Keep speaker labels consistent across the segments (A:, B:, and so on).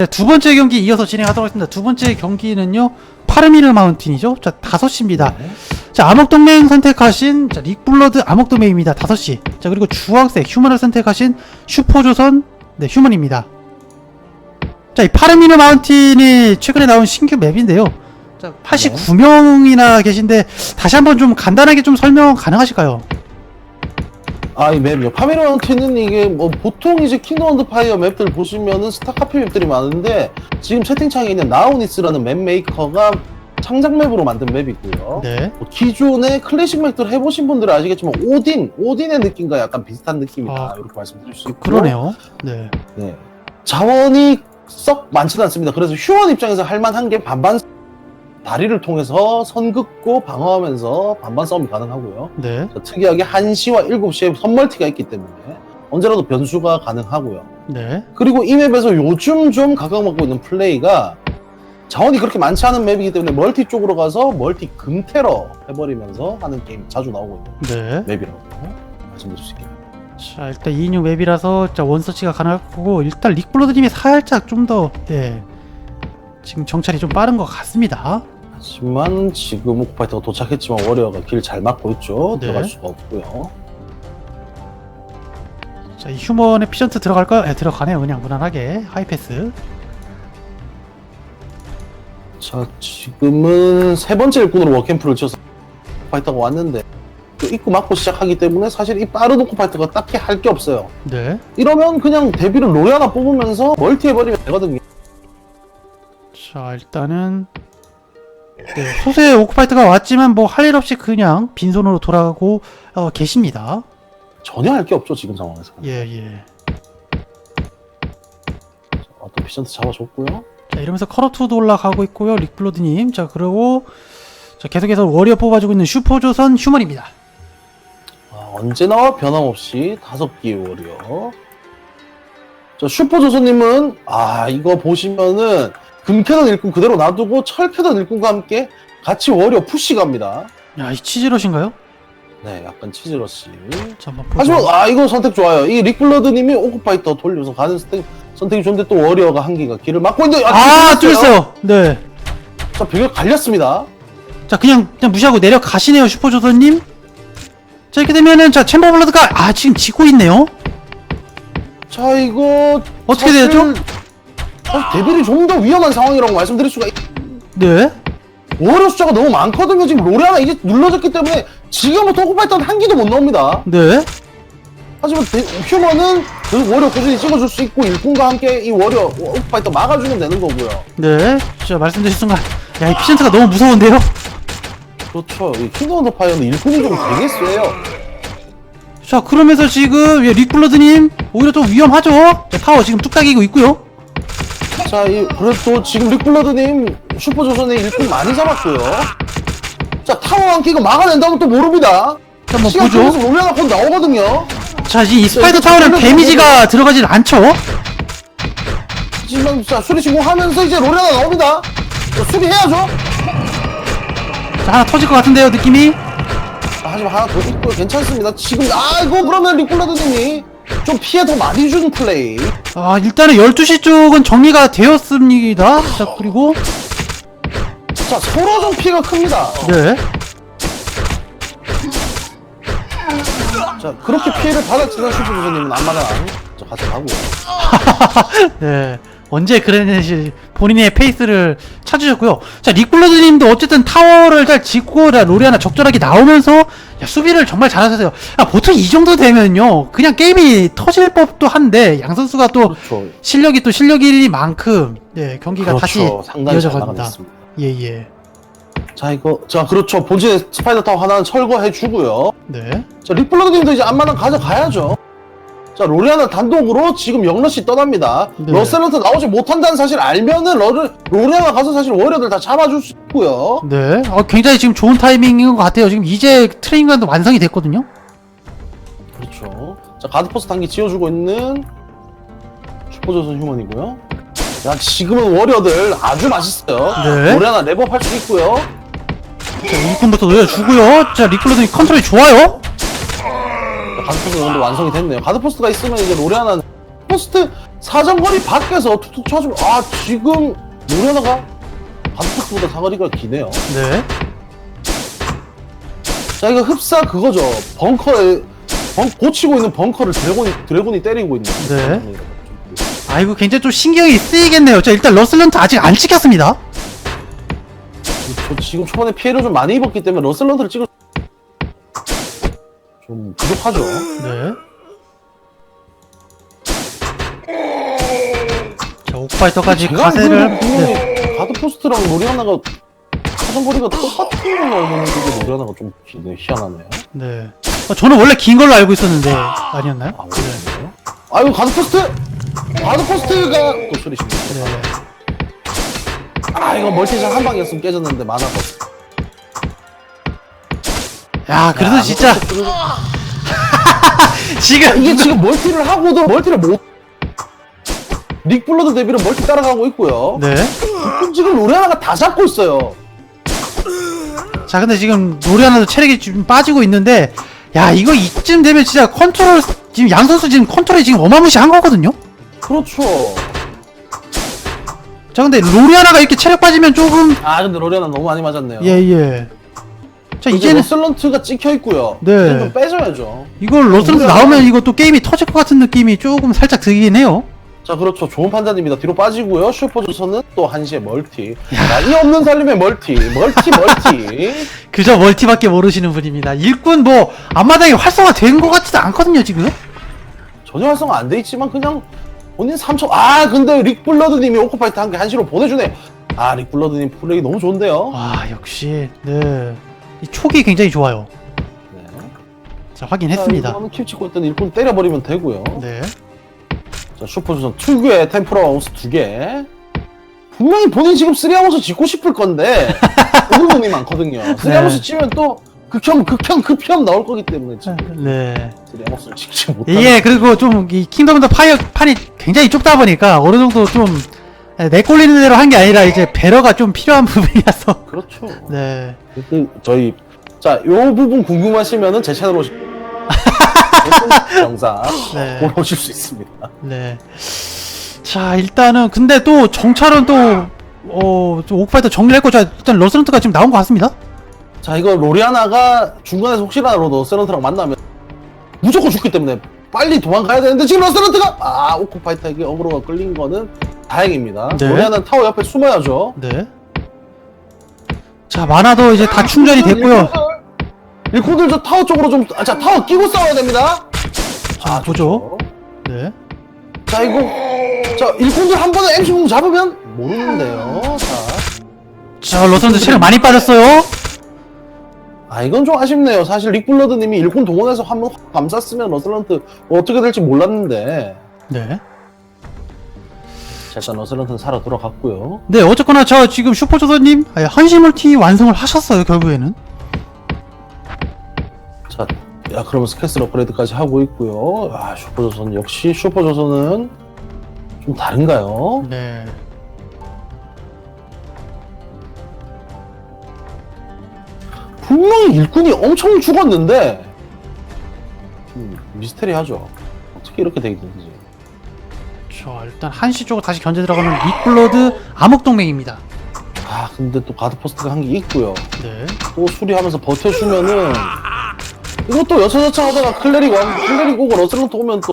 A: 네, 두 번째 경기 이어서 진행하도록 하겠습니다. 두 번째 경기는요, 파르미르 마운틴이죠. 자, 5시입니다.
B: 네.
A: 자, 암흑동맹 선택하신, 자, 릭블러드 암흑동맹입니다. 5시. 자, 그리고 주황색 휴먼을 선택하신 슈퍼조선, 네, 휴먼입니다. 자, 이 파르미르 마운틴이 최근에 나온 신규 맵인데요. 자, 89명이나 계신데, 다시 한번 좀 간단하게 좀 설명 가능하실까요?
B: 아, 이 맵이요. 파미르 마운틴은 이게 뭐 보통 이제 킹덤 언더 파이어 맵들 보시면은 스타카피 맵들이 많은데 지금 채팅창에 있는 나우니스라는 맵 메이커가 창작 맵으로 만든 맵이고요.
A: 네.
B: 뭐 기존의 클래식 맵들 해보신 분들은 아시겠지만 오딘, 오딘의 느낌과 약간 비슷한 느낌이다
A: 아,
B: 이렇게 말씀드릴 수 있고
A: 그러네요. 네.
B: 네. 자원이 썩 많지는 않습니다. 그래서 휴원 입장에서 할 만한 게 반반 다리를 통해서 선 긋고 방어하면서 반반 싸움이 가능하고요.
A: 네.
B: 자, 특이하게 1시와 7시에 선멀티가 있기 때문에 언제라도 변수가 가능하고요.
A: 네.
B: 그리고 이 맵에서 요즘 좀 각광받고 있는 플레이가 자원이 그렇게 많지 않은 맵이기 때문에 멀티 쪽으로 가서 멀티 금테러 해버리면서 하는 게임 자주 나오고 있는
A: 네.
B: 맵이라고 말씀드릴 수 있겠습니다.
A: 자 일단 2인용 맵이라서 자 원서치가 가능할 거고 일단 릭블러드님이 살짝 좀더 예, 지금 정찰이 좀 빠른 것 같습니다.
B: 하지만 지금 오크파이터가 도착했지만 워리어가 길 잘 막고 있죠.
A: 네.
B: 들어갈 수가 없고요.
A: 자 이 휴먼의 피전트 들어갈까요? 예, 들어가네요. 그냥 무난하게 하이패스.
B: 자 지금은 세 번째 일꾼으로 워캠프를 쳐서 오크파이터가 왔는데 그 입구 막고 시작하기 때문에 사실 이 빠른 오크파이터가 딱히 할 게 없어요.
A: 네.
B: 이러면 그냥 데뷔를 로리 하나 뽑으면서 멀티 해버리면 되거든요.
A: 자 일단은 네, 소수의 오크파이트가 왔지만 뭐 할 일 없이 그냥 빈손으로 돌아가고 어, 계십니다.
B: 전혀 할 게 없죠 지금 상황에서.
A: 예 예.
B: 어떤 피전트 잡아줬고요.
A: 자 이러면서 커러투도 올라가고 있고요. 릭블러드님. 자 그리고 자 계속해서 워리어 뽑아주고 있는 슈퍼조선 휴먼입니다.
B: 아, 언제나 변함없이 다섯 개의 워리어. 자, 슈퍼조선님은, 아, 이거 보시면은, 금캐던 일꾼 그대로 놔두고, 철캐던 일꾼과 함께 같이 워리어 푸시 갑니다.
A: 야 이 치즈럿인가요?
B: 네, 약간 치즈러시. 하지만, 아, 이거 선택 좋아요. 이 릭블러드님이 오크파이터 돌려서 가는 선택, 선택이 좋은데 또 워리어가 한 개가 길을 막고 있는데,
A: 아,
B: 뚫렸어요.
A: 뚫렸어요. 네.
B: 자, 벽을 갈렸습니다.
A: 자, 그냥, 그냥 무시하고 내려가시네요, 슈퍼조선님. 자, 이렇게 되면은, 자, 챔버 블러드가, 아, 지금 지고 있네요.
B: 자, 이거.
A: 어떻게
B: 사실-
A: 되죠?
B: 사실 데빌이 좀 더 위험한 상황이라고 말씀드릴 수가 있...
A: 네.
B: 워리어 숫자가 너무 많거든요. 지금 로레아나 이게 눌러졌기 때문에 지금부터 오크파이터는 한 기도 못 나옵니다.
A: 네.
B: 하지만 데- 휴먼은 계속 워리어 꾸준히 찍어줄 수 있고 일꾼과 함께 이 워리어 오크파이터 막아주면 되는 거고요.
A: 네. 자, 말씀드린 순간, 야, 이 피전트가 너무 무서운데요?
B: 그렇죠. 이 킹덤 오브 파이어는 일꾼이 좀 되게 세요.
A: 자, 그러면서 지금, 예, 릭블러드님, 오히려 좀 위험하죠? 네, 타워 지금 뚝딱이고 있고요.
B: 자, 이 그래도 지금 릭블러드님 슈퍼조선의 일꾼 많이 잡았고요. 자, 타워 한 끼가 막아낸다면 또 모릅니다.
A: 자, 한번
B: 시간
A: 보죠.
B: 로레아나 곧 나오거든요.
A: 자, 이 스파이더
B: 이거
A: 타워는 데미지가 들어가진 않죠?
B: 하지만 자, 수리 신고하면서 이제 로레아나 나옵니다. 자, 수리해야죠.
A: 자, 하나 터질 것 같은데요, 느낌이?
B: 아, 하지만 하나 더 있고 괜찮습니다. 지금 아이고 그러면 리콜라드님이 좀 피해 더 많이 준 플레이.
A: 아, 일단은 12시 쪽은 정리가 되었습니다. 자, 그리고,
B: 자좀 피해가 큽니다.
A: 네.
B: 자 그렇게 피해를 받았지만 슈퍼주선님은 안마당 자 가져가고.
A: 네. 언제 그랬는지 본인의 페이스를 찾으셨고요. 자, 릭블러드님도 어쨌든 타워를 잘 짓고 자, 로리아나 적절하게 나오면서 야, 수비를 정말 잘하셨어요. 아, 보통 이 정도 되면요. 그냥 게임이 터질 법도 한데 양 선수가 또
B: 그렇죠.
A: 실력이 또 실력인 만큼 예, 경기가
B: 그렇죠.
A: 다시 이어져 갑니다.
B: 나가겠습니다.
A: 예, 예.
B: 자 이거 자 그렇죠 본진에 스파이더 타워 하나는 철거해 주고요.
A: 네.
B: 자 릭블러드님도 이제 안마당 가져가야죠. 자 로리아나 단독으로 지금 영러시 떠납니다.
A: 네.
B: 러셀런트 나오지 못한다는 사실 알면은 러를 로리아나 가서 사실 워리어들 다 잡아줄 수 있고요.
A: 네. 어, 굉장히 지금 좋은 타이밍인 것 같아요. 지금 이제 트레이닝관도 완성이 됐거든요.
B: 그렇죠. 자 가드포스 단기 지어주고 있는 슈퍼조선 휴먼이고요. 야 지금은 워리어들 아주 맛있어요.
A: 네.
B: 로리아나 레버업 할 수 있고요.
A: 자, 일꾼부터 넣어주고요. 자, 릭블러드님 컨트롤이 좋아요.
B: 자, 가드포스가 근데 완성이 됐네요. 가드포스가 있으면 이제 로리아나 포스트 사정거리 밖에서 툭툭 쳐주면 아 지금 노련아가 바둑보다 사거리가 기네요.
A: 네.
B: 자 이거 흡사 그거죠. 벙커에 벙, 고치고 있는 벙커를 드래곤이 드래곤이 때리고 있는.
A: 네. 아이고 굉장히 좀 신경이 쓰이겠네요. 자 일단 러슬런트 아직 안 찍혔습니다.
B: 저 지금 초반에 피해를 좀 많이 입었기 때문에 러셀런트를 찍을 좀 부족하죠.
A: 네. 자 옥파이터까지
B: 제가
A: 가세를
B: 알기로는
A: 네.
B: 분명히 가드 포스트랑 노리아나가 사정거리가 똑같은 걸로 알고 있는데 노리아나가 좀 기 네 희한하네요.
A: 네. 어, 저는 원래 긴 걸로 알고 있었는데 아니었나요?
B: 아 그래요? 아이고 가드 포스트 가드 포스트가 또 소리십니다.
A: 네.
B: 아 이거 멀티샷 한 방이었으면 깨졌는데 만화가
A: 야 그래도
B: 야,
A: 진짜 지금
B: 이게 지금 멀티를 하고도 멀티를 못 닉 블러드 데뷔를 멀티 따라가고 있고요.
A: 네.
B: 그럼 지금 노래하나가 다 잡고 있어요.
A: 자 근데 지금 노리아나도 체력이 좀 빠지고 있는데 야 이거 이쯤 되면 진짜 컨트롤 지금 양 선수 지금 컨트롤이 지금 어마무시한 거거든요.
B: 그렇죠.
A: 자 근데 로리아나가 이렇게 체력 빠지면 조금
B: 아 근데 로리아나 너무 많이 맞았네요.
A: 예 예. 자
B: 이제
A: 이제는
B: 러슬런트가 찍혀 있고요.
A: 네.
B: 이제 좀 빼줘야죠.
A: 이걸
B: 로리아나-
A: 나오면 이거 또 게임이 터질 것 같은 느낌이 조금 살짝 들긴 해요.
B: 자 그렇죠. 좋은 판단입니다. 뒤로 빠지고요. 슈퍼 조선은 또 한시에 멀티. 자, 이 없는 살림의 멀티. 멀티 멀티.
A: 그저 멀티밖에 모르시는 분입니다. 일꾼 뭐 앞마당에 활성화 된 것 같지도 않거든요 지금.
B: 전혀 활성화 안 돼 있지만 그냥 본인 3초. 아 근데 릭 블러드님이 오코파이트 한 개 한시로 보내주네. 아 릭 블러드님 플레이 너무 좋은데요.
A: 아 역시 네. 이 촉이 굉장히 좋아요.
B: 네.
A: 자 확인했습니다.
B: 자, 이거는 킵 찍고 있던 일꾼 때려버리면 되고요.
A: 네.
B: 자, 슈퍼조선 특유의 템포라 하우스 두 개. 분명히 본인 지금 쓰리하우스 짓고 싶을 건데, 오르돈이 많거든요. 쓰리하우스
A: 네.
B: 치면 또 극혐, 극혐, 극혐 나올 거기 때문에 지금
A: 네.
B: 쓰리하우스를 짓지 못하는.
A: 이게 그리고 좀 이 킹덤 더 파이어 판이 굉장히 좁다 보니까 어느 정도 좀 내꼴리는 대로 한 게 아니라 이제 배려가 좀 필요한 부분이라서.
B: 그렇죠.
A: 네.
B: 그, 저희, 자, 요 부분 궁금하시면은 제 채널 오시 영상
A: 네.
B: 보러 오실 수 있습니다.
A: 네. 자, 일단은 근데 또 정찰은 또 어, 좀 옥파이터 정리를 했고 자, 일단 러스런트가 지금 나온 것 같습니다.
B: 자, 이거 로리아나가 중간에서 혹시라도 세런트랑 만나면 무조건 죽기 때문에 빨리 도망가야 되는데 지금 러스런트가 아 오코파이터에게 어그로가 끌린 거는 다행입니다.
A: 네.
B: 로리아나는 타워 옆에 숨어야죠.
A: 네. 자, 만화도 이제 다 충전이 됐고요.
B: 일꾼들 저 타워 쪽으로 좀, 아, 자, 타워 끼고 싸워야 됩니다.
A: 자, 보죠. 네.
B: 자, 이거, 자, 일꾼들 한 번에 MC 잡으면 모르는데요. 자,
A: 자, 러스런트 체력 많이 빠졌어요.
B: 아, 이건 좀 아쉽네요. 사실 릭블러드님이 일꾼 동원해서 한번 감쌌으면 러슬런트 어떻게 될지 몰랐는데.
A: 네.
B: 자, 일단 러슬런트는 살아 들어갔고요.
A: 네, 어쨌거나 저 지금 슈퍼조선님 아니, 한시 멀티 완성을 하셨어요, 결국에는.
B: 자, 야, 그러면서 캐슬 업그레이드까지 하고 있고요. 아, 슈퍼조선, 역시 슈퍼조선은 좀 다른가요?
A: 네.
B: 분명히 일꾼이 엄청 죽었는데, 음, 미스테리하죠. 어떻게 이렇게 되게 되는지.
A: 자, 일단 한시 쪽으로 다시 견제 들어가는 닉블러드 암흑동맹입니다.
B: 아, 근데 또 가드포스트가 한 게 있고요.
A: 네.
B: 또 수리하면서 버텨주면은, 이것도 여차저차 하다가 클레릭 왕, 클레릭 오고 러셀런트 오면 또,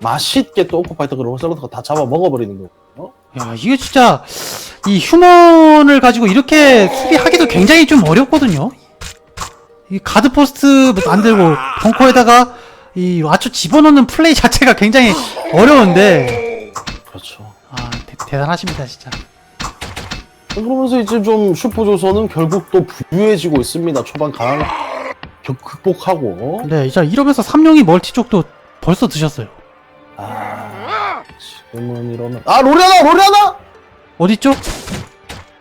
B: 맛있게 또 오코파이터가 러셀런트가 다 잡아 먹어버리는 거거든요.
A: 야, 이게 진짜 이 휴먼을 가지고 이렇게 수비하기도 굉장히 좀 어렵거든요. 이 가드 포스트 만들고 벙커에다가 이 와초 집어넣는 플레이 자체가 굉장히 어려운데
B: 그렇죠.
A: 아 대, 대단하십니다 진짜.
B: 그러면서 이제 좀 슈퍼조선은 결국 또 부유해지고 있습니다. 초반 강한 격 극복하고.
A: 네, 이제 이러면서 삼룡이 멀티 쪽도 벌써 드셨어요.
B: 아, 지금은 이러면. 아, 로리아나! 로리아나!
A: 어딨죠?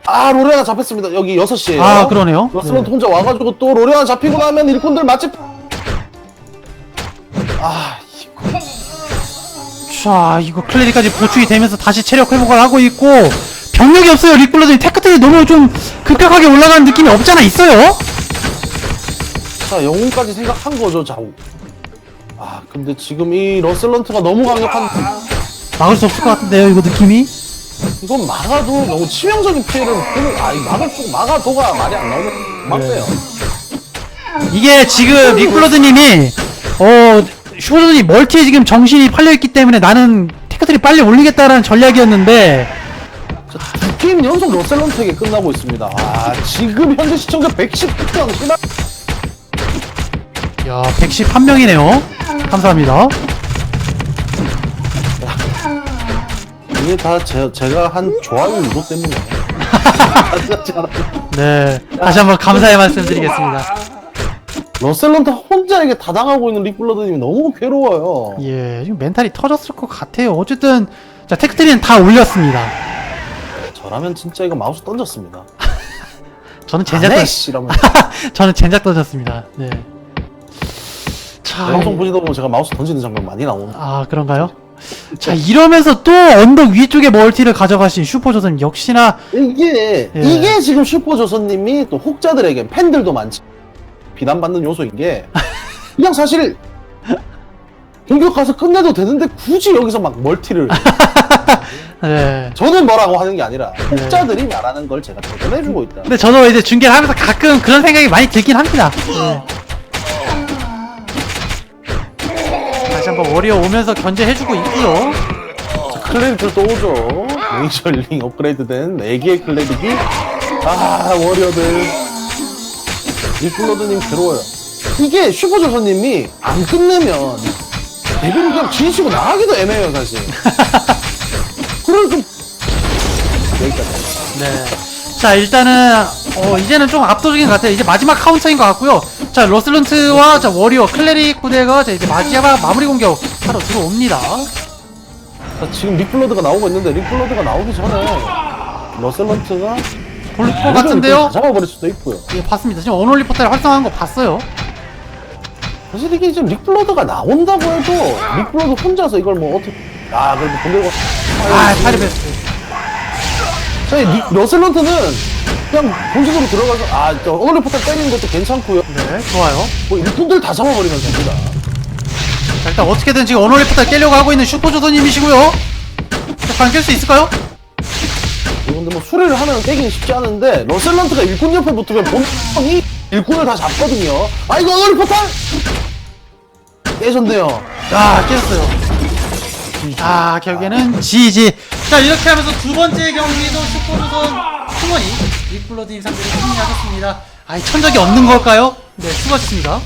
B: 아, 로리아나 잡혔습니다. 여기 6시에요.
A: 아 그러네요.
B: 러스런트 혼자 와가지고 또 로리아나 잡히고 나면 일꾼들 맛집. 아, 이거.
A: 자, 이거 클레리까지 보충이 되면서 다시 체력 회복을 하고 있고 병력이 없어요. 리플러들이 테크트리 너무 좀 급격하게 올라가는 느낌이 없잖아 있어요.
B: 자, 영웅까지 생각한 거죠, 자우. 아, 근데 지금 이 러셀런트가 너무 강력한.
A: 막을 수 없을 것 같은데요, 이거 느낌이?
B: 이건 막아도 너무 치명적인 피해를 보는 아, 이 막을 수 막아도가 말이 안 나오는 막네요.
A: 이게 지금 릭블러드님이 어 슈퍼조선이 멀티에 지금 정신이 팔려있기 때문에 나는 테크트리 빨리 올리겠다라는 전략이었는데
B: 자, 두 게임 연속 러셀런트에게 끝나고 있습니다. 아, 지금 현재 시청자 110명 심한
A: 야 111명이네요 감사합니다
B: 이게 다 제, 제가 한 좋아요 유도 때문에. 맞지 않아요?
A: 네 다시 한번 감사의 말씀 드리겠습니다
B: 러셀런트 혼자에게 다 당하고 있는 릭블러드님이 너무 괴로워요.
A: 예 지금 멘탈이 터졌을 것 같아요 어쨌든 자 테크트리는 다 올렸습니다
B: 저라면 진짜 이거 마우스 던졌습니다.
A: 저는
B: 젠
A: 젠작
B: 아,
A: 던
B: 네, 이러면
A: 저는 젠작 던졌습니다 네. 자,
B: 방송 보시다 보면 제가 마우스 던지는 장면 많이 나오는데
A: 아 그런가요? 자 이러면서 또 언덕 위쪽에 멀티를 가져가신 슈퍼조선 역시나
B: 이게
A: 예.
B: 이게 지금 슈퍼조선님이 또 혹자들에게 팬들도 많지 비난받는 요소인 게 그냥 사실 공격 가서 끝내도 되는데 굳이 여기서 막 멀티를
A: 네.
B: 저는 뭐라고 하는 게 아니라 혹자들이 말하는 걸 제가 대변해주고 있다.
A: 근데 저도 이제 중계를 하면서 가끔 그런 생각이 많이 들긴 합니다. 다시 한번 워리어 오면서 견제해주고 있고요.
B: 클레리트 또 오죠. 메이저링 업그레이드된 4개의 클레릭이 아 워리어들 리플로드님 괴로워요. 이게 슈퍼조선님이 안 끝내면 데뷔를 그냥 지시고 나가기도 애매해요 사실. 그걸 좀 여기까지.
A: 네. 자 일단은 어 이제는 좀 압도적인 것 같아요. 이제 마지막 카운터인 것 같고요. 자 러슬런트와 자 워리어 클레릭 부대가 자 이제 마지막 마무리 공격 하러 들어옵니다.
B: 자, 지금 리플로드가 나오고 있는데 리플로드가 나오기 전에 러셀런트가
A: 볼것 같은데요?
B: 잡아버릴 수도 있고요.
A: 예 봤습니다. 지금 언올리 포탈 활성화한 거 봤어요.
B: 사실 이게 지금 릭플로드가 나온다고 해도 릭플로드 혼자서 이걸 뭐 어떻게 아 그래도 본대로 아이 릭- 러셀런트는 그냥 본진으로 들어가서 아, 저 오늘 포탈 때리는 것도 괜찮고요.
A: 네 좋아요.
B: 뭐 일꾼들 다 잡아버리면 됩니다.
A: 자, 일단 어떻게든 지금 언올리 포탈 깨려고 하고 있는 슈퍼조선님이시고요. 자 과연 깰수 있을까요?
B: 근데 뭐 수리를 하면 깨기는 쉽지 않은데 러셀런트가 일꾼 옆에 붙으면 본선이 일꾼을 다 잡거든요. 아 이거 오늘 포탈 깨졌네요.
A: 아 깼어요. 아 결국에는 GG. 자 이렇게 하면서 두 번째 경기도 슈퍼조선 승원이 빅블러드님 상대로 승리하셨습니다. 아이 천적이 없는 걸까요? 네 수고하셨습니다.